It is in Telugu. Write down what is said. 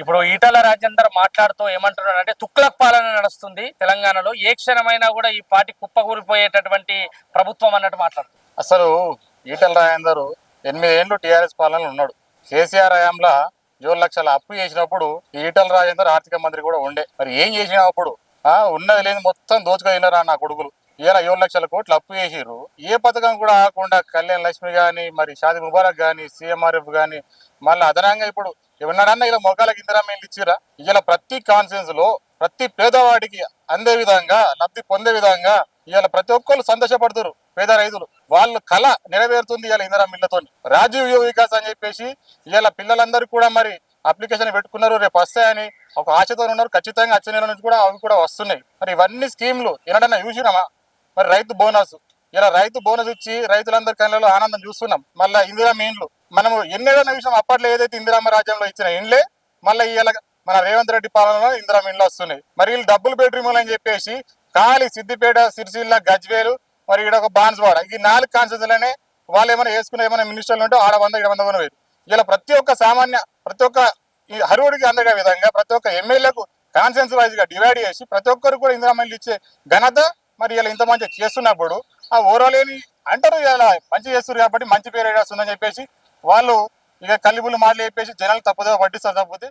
ఇప్పుడు ఈటల రాజేందర్ మాట్లాడుతూ ఏమంటున్నాడు అంటే తుక్లక్ పాలన నడుస్తుంది తెలంగాణలో. ఏ క్షణమైనా కూడా ఈ పార్టీ కుప్పకూలిపోయేటటువంటి ప్రభుత్వం అన్నట్టు మాట్లాడుతుంది అసలు ఈటల రాజేందర్ ఎనిమిది ఏళ్ళు టీఆర్ఎస్ పాలనలో ఉన్నాడు. కేసీఆర్ హయాంలో ఏడు లక్షల అప్పు చేసినప్పుడు ఈటల రాజేందర్ ఆర్థిక మంత్రి కూడా ఉండే. మరి ఏం చేసినప్పుడు ఆ ఉన్నది లేని మొత్తం దోచుకెళ్ళినారా నా కొడుకులు. ఇలా ఏడు లక్షల కోట్లు అప్పు చేసిర్రు. ఏ పథకం కూడా ఆకుండా కళ్యాణ్ లక్ష్మి గాని మరి షాది ముబారక్ కానీ సీఎంఆర్ఎఫ్ కానీ మళ్ళీ అదనంగా ఇప్పుడు ఎవరినాడన్నా ఇలా మొక్కలకి ఇందిరా మేము ఇచ్చిరా ఇలా ప్రతి కాన్ఫరెన్స్లో ప్రతి పేదవాడికి అందే విధంగా లబ్ధి పొందే విధంగా ఇవాళ ప్రతి ఒక్కరు సంతోషపడుతారు పేద రైతులు. వాళ్ళ కళ నెరవేరుతుంది ఇవాళ ఇందిరా మిల్లతో రాజీవ్ యువ వికాస్ అని చెప్పేసి ఇవాళ పిల్లలందరూ కూడా మరి అప్లికేషన్ పెట్టుకున్నారు రేపు వస్తాయని ఒక ఆశతో ఉన్నారు. ఖచ్చితంగా వచ్చే నెల నుంచి కూడా అవి కూడా వస్తున్నాయి. మరి ఇవన్నీ స్కీమ్లు ఏనాడన్నా చూసినామా? మరి రైతు బోనస్. ఇలా రైతు బోనస్ ఇచ్చి రైతులందరి కళ్ళలో ఆనందం చూస్తున్నాం. మళ్ళీ ఇందిరా ఇండ్లు. మనము ఎన్నేళ్ళ విషయం అప్పట్లో ఏదైతే ఇందిరామ రాజ్యంలో ఇచ్చిన ఇండ్లే మళ్ళీ ఇలా మన రేవంత్ రెడ్డి పాలనలో ఇందిరా ఇండ్లు వస్తున్నాయి. మరి వీళ్ళు డబ్బులు బెడ్రూమ్లు అని చెప్పేసి ఖాళీ సిద్దిపేట సిరిసిల్ల గజ్వేలు మరి ఈడ ఒక బాన్స్వాడ. ఈ నాలుగు కాన్స్టిట్యూన్సీలనే వాళ్ళు ఏమైనా వేసుకునే ఏమైనా మినిస్టర్లు ఉంటే ఆడ వంద ఇక్కడ వంద వేరు ఇలా ప్రతి ఒక్క సామాన్య ప్రతి ఒక్క ఈ హరువుడికి అందగే విధంగా ప్రతి ఒక్క ఎమ్మెల్యేలకు కాన్సెన్స్ వైజ్గా డివైడ్ చేసి ప్రతి ఒక్కరు కూడా ఇందిరా ఇల్లు ఇచ్చే ఘనత మరి ఇలా ఇంత మంచిగా చేస్తున్నప్పుడు ఆ ఓరలేని అంటారు ఇలా మంచి చేస్తారు కాబట్టి మంచి పేరు వస్తుందని చెప్పేసి వాళ్ళు ఇక కల్లిబుల్లి మాటలు చెప్పేసి జనాలు తప్పుదో పట్టిస్తారు తప్పితే